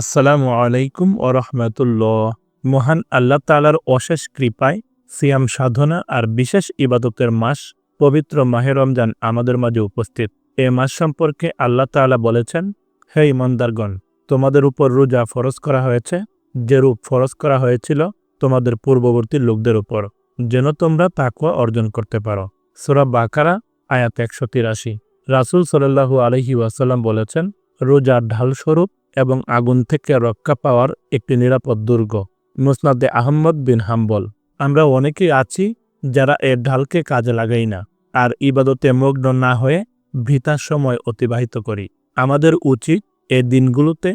আসসালামু আলাইকুম ও রহমতুল্লাহ। মহান আল্লাহ তালার অশেষ কৃপায় সিয়াম সাধনা আর বিশেষ ইবাদতের মাস পবিত্র মাহে রমজান আমাদের মাঝে উপস্থিত। এ মাস সম্পর্কে আল্লাহ তাআলা বলেছেন, হে ইমানদারগণ, তোমাদের উপর রোজা ফরজ করা হয়েছে। যেরূপ ফরজ করা হয়েছিল তোমাদের পূর্ববর্তী লোকদের উপর, যেন তোমরা তাকুয়া অর্জন করতে পারো। সুরা বাকারা, আয়াত একশো তিরাশি। রাসুল সাল্লাহু আলহি ওয়াসাল্লাম বলেছেন, রোজার ঢালস্বরূপ এবং আগুন থেকে রক্ষা পাওয়ার একটি নিরাপদ দুর্গ। মুসনাদে আহমদ বিন হাম্বল। আমরা অনেকেই আছি যারা এর ঢালকে কাজে লাগাই না, আর ইবাদতে মগ্ন না হয়ে ভিতার সময় অতিবাহিত করি। আমাদের উচিত এ দিনগুলোতে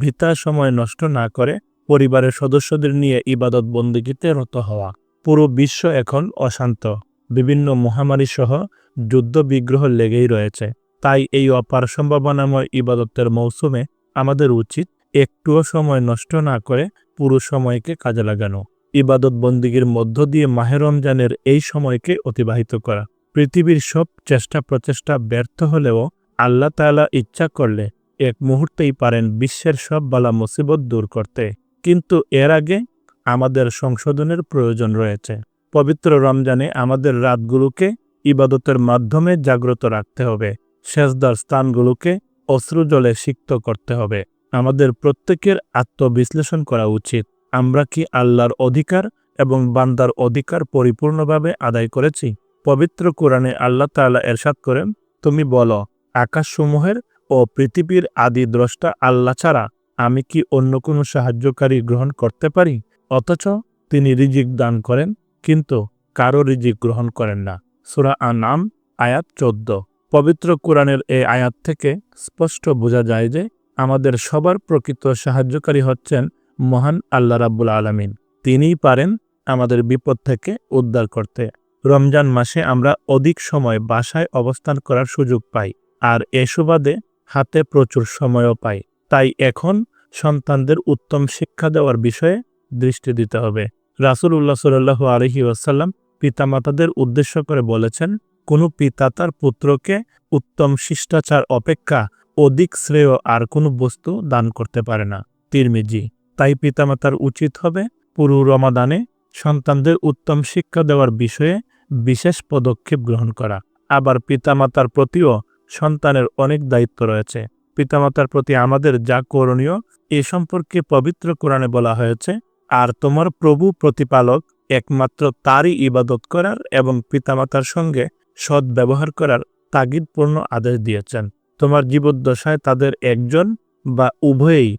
ভিতার সময় নষ্ট না করে পরিবারের সদস্যদের নিয়ে ইবাদত বন্দীগীতে রত হওয়া। পুরো বিশ্ব এখন অশান্ত। বিভিন্ন মহামারী সহ যুদ্ধ বিগ্রহ লেগেই রয়েছে। তাই এই অপার সম্ভাবনাময় ইবাদতের মৌসুমে আমাদের উচিত একটুও সময় নষ্ট না করে পুরো সময়কে কাজে লাগানো। ইবাদত বন্দীগীর মধ্য দিয়ে মাহে রমজানের এই সময়কে অতিবাহিত করা। পৃথিবীর সব চেষ্টা প্রচেষ্টা ব্যর্থ হলেও আল্লাহ তাআলা ইচ্ছা করলে এক মুহূর্তেই পারেন বিশ্বের সব বালা মুসিবত দূর করতে। কিন্তু এর আগে আমাদের সংশোধনের প্রয়োজন রয়েছে। পবিত্র রমজানে আমাদের রাতগুলোকে ইবাদতের মাধ্যমে জাগ্রত রাখতে হবে। শেষদার স্থানগুলোকে অশ্রুজলে সিক্ত করতে হবে। আমাদের প্রত্যেকের আত্মবিশ্লেষণ করা উচিত। আমরা কি আল্লাহর অধিকার এবং বান্দার অধিকার পরিপূর্ণভাবে আদায় করেছি? পবিত্র কোরআনে আল্লাহ তাআলা এরশাদ করেন, তুমি বলো, আকাশসমূহের ও পৃথিবীর আদি দ্রষ্টা আল্লাহ ছাড়া আমি কি অন্য কোনো সাহায্যকারী গ্রহণ করতে পারি? অথচ তিনি রিজিক দান করেন, কিন্তু কারও রিজিক গ্রহণ করেন না। সুরা আনাম আয়াত চোদ্দ। পবিত্র কোরআনের এই আয়াত থেকে স্পষ্ট বোঝা যায় যে আমাদের সবার প্রকৃত সাহায্যকারী হচ্ছেন মহান আল্লাহ রাব্বুল আলমিন। তিনিই পারেন আমাদের বিপদ থেকে উদ্ধার করতে। রমজান মাসে আমরা অধিক সময় বাসায় অবস্থান করার সুযোগ পাই আর এ সুবাদে হাতে প্রচুর সময়ও পাই। তাই এখন সন্তানদের উত্তম শিক্ষা দেওয়ার বিষয়ে দৃষ্টি দিতে হবে। রাসুল উল্লাহ সাল্লাহ আলহি ওয়াসাল্লাম পিতামাতাদের উদ্দেশ্য করে বলেছেন কোনো পিতা তার পুত্রকে উত্তম শিষ্টাচার, অপেক্ষা, অধিক শ্রেয় আর কোনো বস্তু দান করতে পারে না। তিরমিজি, তাই পিতামাতার উচিত হবে পুরু রমাদানে সন্তানদের উত্তম শিক্ষা দেওয়ার বিষয়ে বিশেষ পদক্ষেপ গ্রহণ করা। আবার পিতামাতার প্রতিও সন্তানের অনেক দায়িত্ব রয়েছে। পিতামাতার প্রতি আমাদের যা করণীয় এ সম্পর্কে পবিত্র কোরআনে বলা হয়েছে, আর তোমার প্রভু প্রতিপালক একমাত্র তারই ইবাদত করার এবং পিতামাতার সঙ্গে সৎ ব্যবহার করার তাগিদপূর্ণ আদেশ দিয়েছেন। তোমার জীবদ্দশায় তাদের একজন বা উভয়েই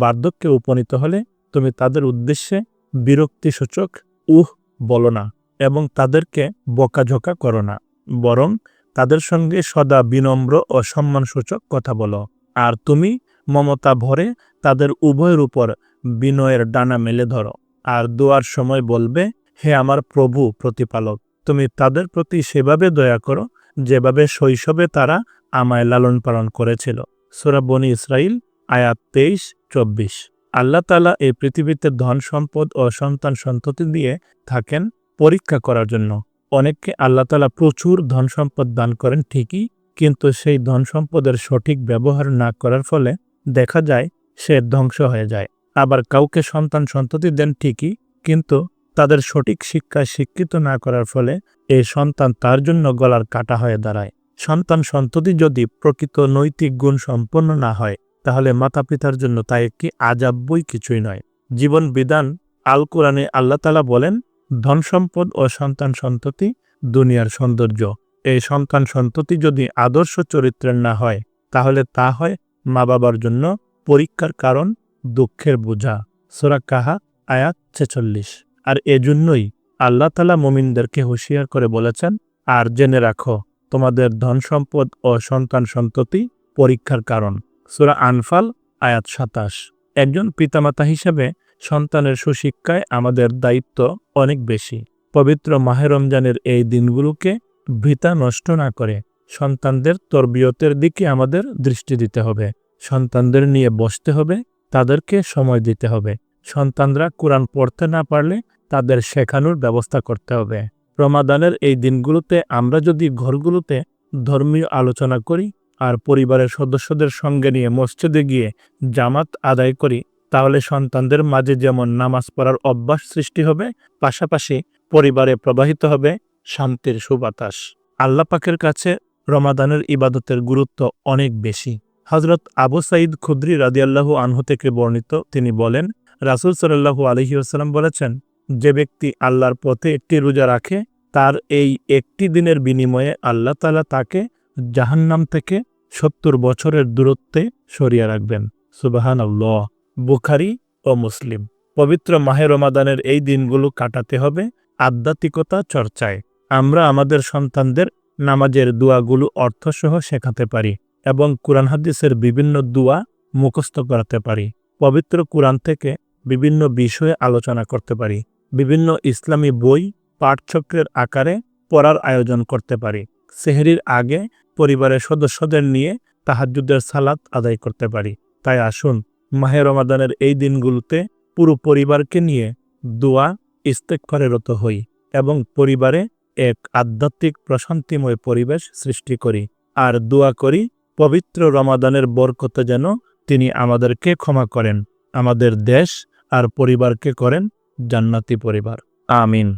বার্ধক্যে উপনীত হলে তুমি তাদের উদ্দেশ্যে বিরক্তিসূচক উহ বলো না এবং তাদেরকে বকাঝোকা করো না, বরং তাদের সঙ্গে সদা বিনম্র ও সম্মানসূচক কথা বলো। আর তুমি মমতা ভরে তাদের উভয়ের উপর বিনয়ের ডানা মেলে ধরো। আর দোয়ার সময় বলবে, হে আমার প্রভু প্রতিপালক তুমি তাদের প্রতি সেভাবে দয়া করো, যেভাবে শৈশবে তারা আমায় লালন পালন করেছিল। সোরাবনি ইসরাইল আয়াত তেইশ, চব্বিশ। আল্লাহ তালা এই পৃথিবীতে ধন সম্পদ ও সন্তান সন্ততি দিয়ে থাকেন পরীক্ষা করার জন্য। অনেককে আল্লাহ তালা প্রচুর ধন সম্পদ দান করেন ঠিকই, কিন্তু সেই ধন সম্পদের সঠিক ব্যবহার না করার ফলে দেখা যায় সে ধ্বংস হয়ে যায়। আবার কাউকে সন্তান সন্ততি দেন ঠিকই, কিন্তু তাদের সঠিক শিক্ষায় শিক্ষিত না করার ফলে এই সন্তান তার জন্য গলার কাটা হয়ে দাঁড়ায়। সন্তান সন্ততি যদি প্রকৃত নৈতিক গুণ সম্পন্ন না হয়, তাহলে মাতা পিতার জন্য তা একটি আজাব্যই কিছুই নয়। জীবন বিধান আল কোরআনে আল্লাহ তালা বলেন, ধন সম্পদ ও সন্তান সন্ততি দুনিয়ার সৌন্দর্য। এই সন্তান সন্ততি যদি আদর্শ চরিত্রের না হয়, তাহলে তা হয় মা বাবার জন্য পরীক্ষার কারণ দুঃখের বোঝা। সোরা কাহা আয়াত ছেচল্লিশ। আর এজন্যই আল্লাহ তালা মোমিনদেরকে হুঁশিয়ার করে বলেছেন, আর জেনে রাখো, তোমাদের ধন সম্পদ ও সন্তান সন্ততি পরীক্ষার কারণ। সুরা আনফাল, আয়াত সাতাশ। একজন পিতামাতা হিসেবে সন্তানের সুশিক্ষায় আমাদের দায়িত্ব অনেক বেশি। পবিত্র মাহে রমজানের এই দিনগুলোকে ভীতা নষ্ট না করে সন্তানদের তরবিয়তের দিকে আমাদের দৃষ্টি দিতে হবে। সন্তানদের নিয়ে বসতে হবে, তাদেরকে সময় দিতে হবে। সন্তানরা কোরআন পড়তে না পারলে তাদের শেখানোর ব্যবস্থা করতে হবে। রমাদানের এই দিনগুলোতে আমরা যদি ঘরগুলোতে ধর্মীয় আলোচনা করি আর পরিবারের সদস্যদের সঙ্গে নিয়ে মসজিদে গিয়ে জামাত আদায় করি, তাহলে সন্তানদের মাঝে যেমন নামাজ পড়ার অভ্যাস সৃষ্টি হবে, পাশাপাশি পরিবারে প্রবাহিত হবে শান্তির সুবাতাস। আল্লাহ পাকের কাছে রমাদানের ইবাদতের গুরুত্ব অনেক বেশি। হজরত আবু সাঈদ খুদ্রি রাদিয়াল্লাহু আনহু থেকে বর্ণিত তিনি বলেন, রাসুল সাল্লাহু আলহিউসাল্লাম বলেছেন যে ব্যক্তি আল্লাহর পথে একটি রোজা রাখে, তার এই একটি দিনের বিনিময়ে আল্লাহ তালা তাকে জাহান্নাম থেকে সত্তর বছরের দূরত্বে সরিয়ে রাখবেন। সুবাহান আল্লাহ বুখারি ও মুসলিম। পবিত্র মাহে রমাদানের এই দিনগুলো কাটাতে হবে, আধ্যাত্মিকতা চর্চায়। আমরা আমাদের সন্তানদের নামাজের দোয়াগুলো অর্থসহ শেখাতে পারি এবং কোরআন হাদিসের বিভিন্ন দোয়া মুখস্থ করাতে পারি। পবিত্র কোরআন থেকে বিভিন্ন বিষয়ে আলোচনা করতে পারি। বিভিন্ন ইসলামী বই পাঠচক্রের আকারে পড়ার আয়োজন করতে পারি। সেহরির আগে পরিবারের সদস্যদের নিয়ে তাহাজুদের সালাত আদায় করতে পারি। তাই আসুন, মাহে রমাদানের এই দিনগুলোতে পুরো পরিবারকে নিয়ে দোয়া ইস্তেকফারে রত হই এবং পরিবারে এক আধ্যাত্মিক প্রশান্তিময় পরিবেশ সৃষ্টি করি। আর দোয়া করি, পবিত্র রমাদানের বরকতে যেন তিনি আমাদেরকে ক্ষমা করেন, আমাদের দেশ আর পরিবারকে করেন জান্নাতি পরিবার। আমিন।